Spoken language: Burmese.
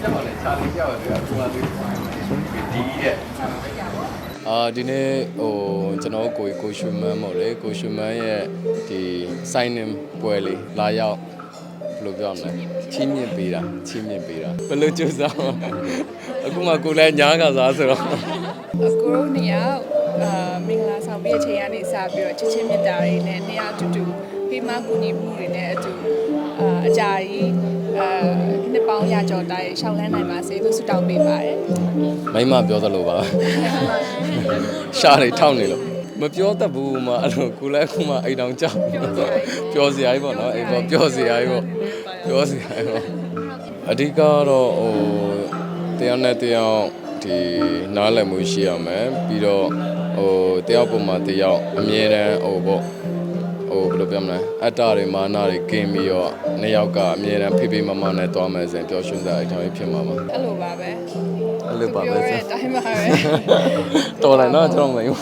ချာလေးပြောက်တယ်အခုမှသူဒီရဲ့အာဒီနေ့ဟိုကျွန်တော်ကိုကိုရွှေမန်းပေါ့လေကိုရွှေမန်းရဲ့ဒီ sign in ပွဲလေးလာရောက်ဘယ်လိုပြောမလဲချီးမြှင့်ပေးတာချီးမြှင့်ပေးတာဘယ်လိုကြိုးစားမလဲအခုမှကိုလည်းညားကစားဆိုတော့အကိုတို့နေရာအာမင်္ဂလာဆောင်ပြီးအချိန်ကနေစပြီးတော့ချစ်ချင်းမြတ်တာတွေနဲ့နေရာအတူတူပြီးမှကူညီမှုတွေနဲ့အတူအာအကြာကြီးအာ နှစ်ပေါင်းရကြော်တိုင်းရှောင်းလန်းနိုင်ပါစေလို့ဆုတောင်းပေးပါတယ်မိမပြောသလိုပါရှားတွေထောက်နေလို့မပြောတတ်ဘူးမအဲ့လိုကိုလည်းအခုမှအိမ်တောင်ကြောက်ပြောစရာကြီးပေါ့နော်အိမ်ပေါ့ပြောစရာကြီးပေါ့ပြောစရာကြီးပေါ့အဓိကတော့ဟိုတယောက်နဲ့တယောက်ဒီနားလည်မှုရှိရမယ်ပြီးတော့ဟိုတယောက်ပုံမှာတယောက်အမြဲတမ်းဟိုပေါ့ဟိုဘယ် လိုပြောမလဲအတ္တတွေမာနတွေကင်းပြီးတော့နှစ်ယောက်ကအမြဲတမ်းဖိဖိမမနဲ့တွားမယ်ဆိုရင်ပျော်ရွှင်စရာအထောက်အဖြစ်မှာပါအဲ့လိုပါပဲအဲ့လိုပါပဲပြောဆိုတဲ့အတိုင်းပါပဲတော်တယ်နော်ကျွန်တော်မိန်းမ